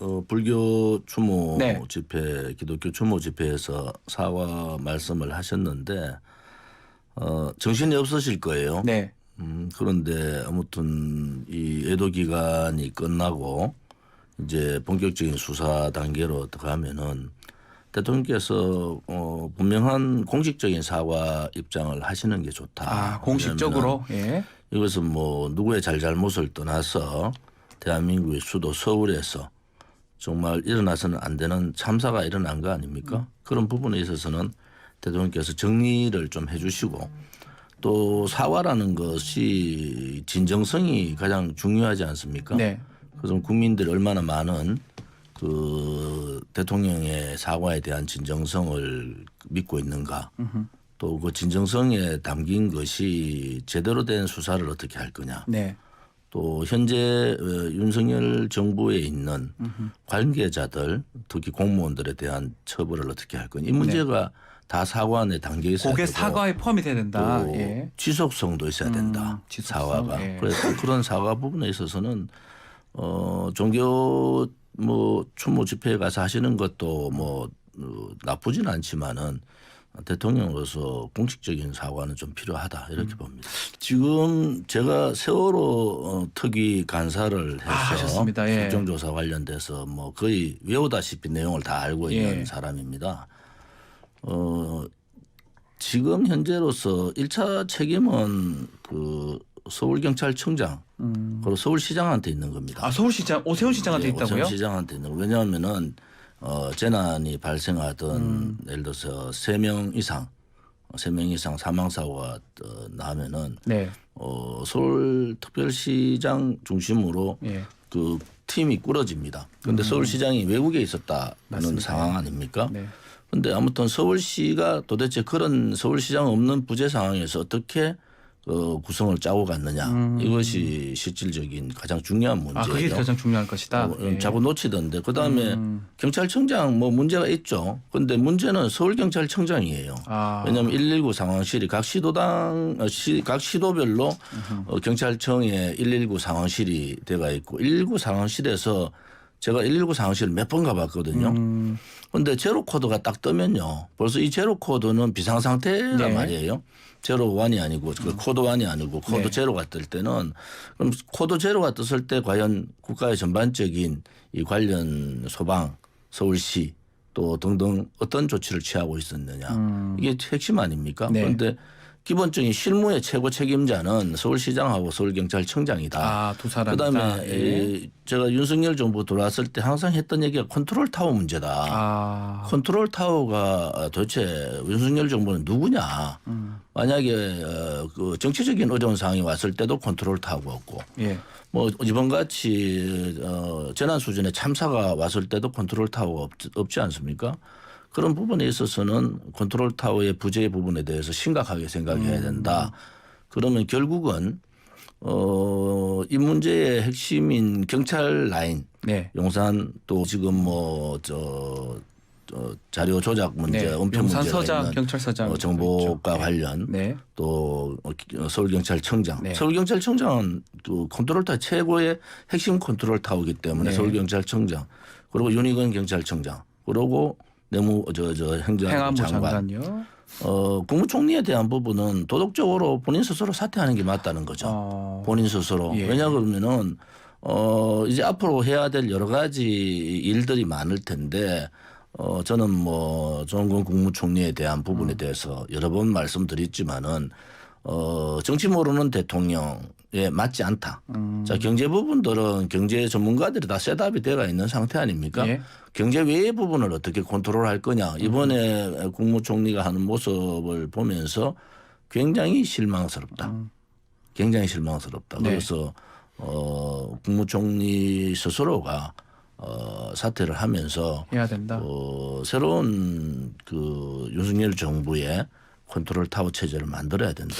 어, 불교 추모 네. 집회, 기독교 추모 집회에서 사과 말씀을 하셨는데 어, 정신이 없으실 거예요. 네. 음, 그런데 아무튼 이 애도 기간이 끝나고 이제 본격적인 수사 단계로 들어가면은 대통령께서 어, 분명한 공식적인 사과 입장을 하시는 게 좋다. 아, 공식적으로. 예. 이것은 뭐 누구의 잘잘못을 떠나서 대한민국의 수도 서울에서 정말 일어나서는 안 되는 참사가 일어난 거 아닙니까? 그런 부분에 있어서는 대통령께서 정리를 좀 해주시고 또 사과라는 것이 진정성이 가장 중요하지 않습니까? 네. 그래서 국민들이 얼마나 많은 그 대통령의 사과에 대한 진정성을 믿고 있는가. 또 그 진정성에 담긴 것이 제대로 된 수사를 어떻게 할 거냐. 네. 또 현재 어, 윤석열 정부에 있는 관계자들 특히 공무원들에 대한 처벌을 어떻게 할 거냐. 이 문제가 다 사과안에 담겨 있어야 그게 되고 사과에 포함이 돼야 된다. 또 예. 지속성도 있어야 된다. 음, 지속성, 사과가. 예. 그래서 그런 사과 부분에 있어서는 어 종교 뭐 추모 집회에 가서 하시는 것도 뭐 어, 나쁘진 않지만은 대통령으로서 공식적인 사과는 좀 필요하다 이렇게 음. 봅니다. 지금 제가 세월호 어, 특위 간사를 해서 아. 예. 국정조사 관련돼서 뭐 거의 외우다시피 내용을 다 알고 있는 예. 사람입니다. 어 지금 현재로서 1차 책임은 그 서울경찰청장 그리고 서울시장한테 있는 겁니다. 음. 아 서울시장 오세훈 시장한테 예, 있다고요? 시장한테 있는 거. 왜냐하면은 어, 재난이 발생하던 음. 예를 들어서 세 명 이상 세 명 이상 사망 사고가 어, 나면은 네. 어, 서울 특별시장 중심으로 예. 그 팀이 꾸려집니다. 그런데 서울시장이 외국에 있었다는 음. 맞습니다. 상황 아닙니까? 네. 근데 아무튼 서울시가 도대체 그런 서울시장 없는 부재 상황에서 어떻게 그 구성을 짜고 갔느냐 이것이 실질적인 가장 중요한 문제예요. 음. 아 그게 가장 중요한 것이다. 어, 예. 자꾸 놓치던데 그 다음에 음. 경찰청장 뭐 문제가 있죠. 근데 문제는 서울 경찰청장이에요. 아. 왜냐하면 119 상황실이 각 시도당 어, 시, 각 시도별로 어, 경찰청에 119 상황실이 돼가 있고 119 상황실에서 제가 119 상황실을 몇번 가봤거든요. 음. 근데 제로 코드가 딱 뜨면요. 벌써 이 제로 코드는 비상 상태란 네. 말이에요. 제로 원이 아니고 그 코드 원이 아니고 코드 네. 제로가 뜰 때는 그럼 코드 제로가 떴을 때 과연 국가의 전반적인 이 관련 소방, 서울시 또 등등 어떤 조치를 취하고 있었느냐 이게 핵심 아닙니까? 음. 네. 그런데 기본적인 실무의 최고 책임자는 서울시장하고 서울경찰청장이다. 아, 두 사람. 그다음에 예. 이 제가 윤석열 정부 들어왔을 때 항상 했던 얘기가 컨트롤 타워 문제다. 아. 컨트롤 타워가 도대체 윤석열 정부는 누구냐? 음. 만약에 어, 그 정치적인 어려운 상황이 왔을 때도 컨트롤 타워가 없고 예. 뭐 이번 같이 어, 재난 수준의 참사가 왔을 때도 컨트롤 타워가 없, 없지 않습니까? 그런 부분에 있어서는 컨트롤 타워의 부재 부분에 대해서 심각하게 생각해야 된다. 그러면 결국은 어, 이 문제의 핵심인 경찰 라인 네. 용산 또 지금 뭐저 어, 자료 조작 문제, 네. 은폐 용산 문제가 서장 있는 경찰서장 어, 정보과 있죠. 네. 관련 네. 또 어, 서울경찰청장, 네. 서울경찰청장은 그 컨트롤 타워 최고의 핵심 컨트롤 타워이기 때문에 네. 서울경찰청장 그리고 윤희건 경찰청장 그리고 내무 저 저 행정부 장관, 장관요. 어 국무총리에 대한 부분은 도덕적으로 본인 스스로 사퇴하는 게 맞다는 거죠. 어. 본인 스스로. 예. 왜냐 그러면은 어 이제 앞으로 해야 될 여러 가지 일들이 많을 텐데 어 저는 뭐 정건 국무총리에 대한 부분에 대해서 여러 번 말씀드렸지만은 어 정치 모르는 대통령에 맞지 않다. 음. 자 경제 부분들은 경제 전문가들이 다 셋업이 돼가 있는 상태 아닙니까? 예. 경제 외의 부분을 어떻게 컨트롤할 거냐 이번에 국무총리가 하는 모습을 보면서 굉장히 실망스럽다. 굉장히 실망스럽다. 네. 그래서 어 국무총리 스스로가 어 사퇴를 하면서 해야 된다. 어 새로운 그 윤석열 정부의 컨트롤 타워 체제를 만들어야 된다.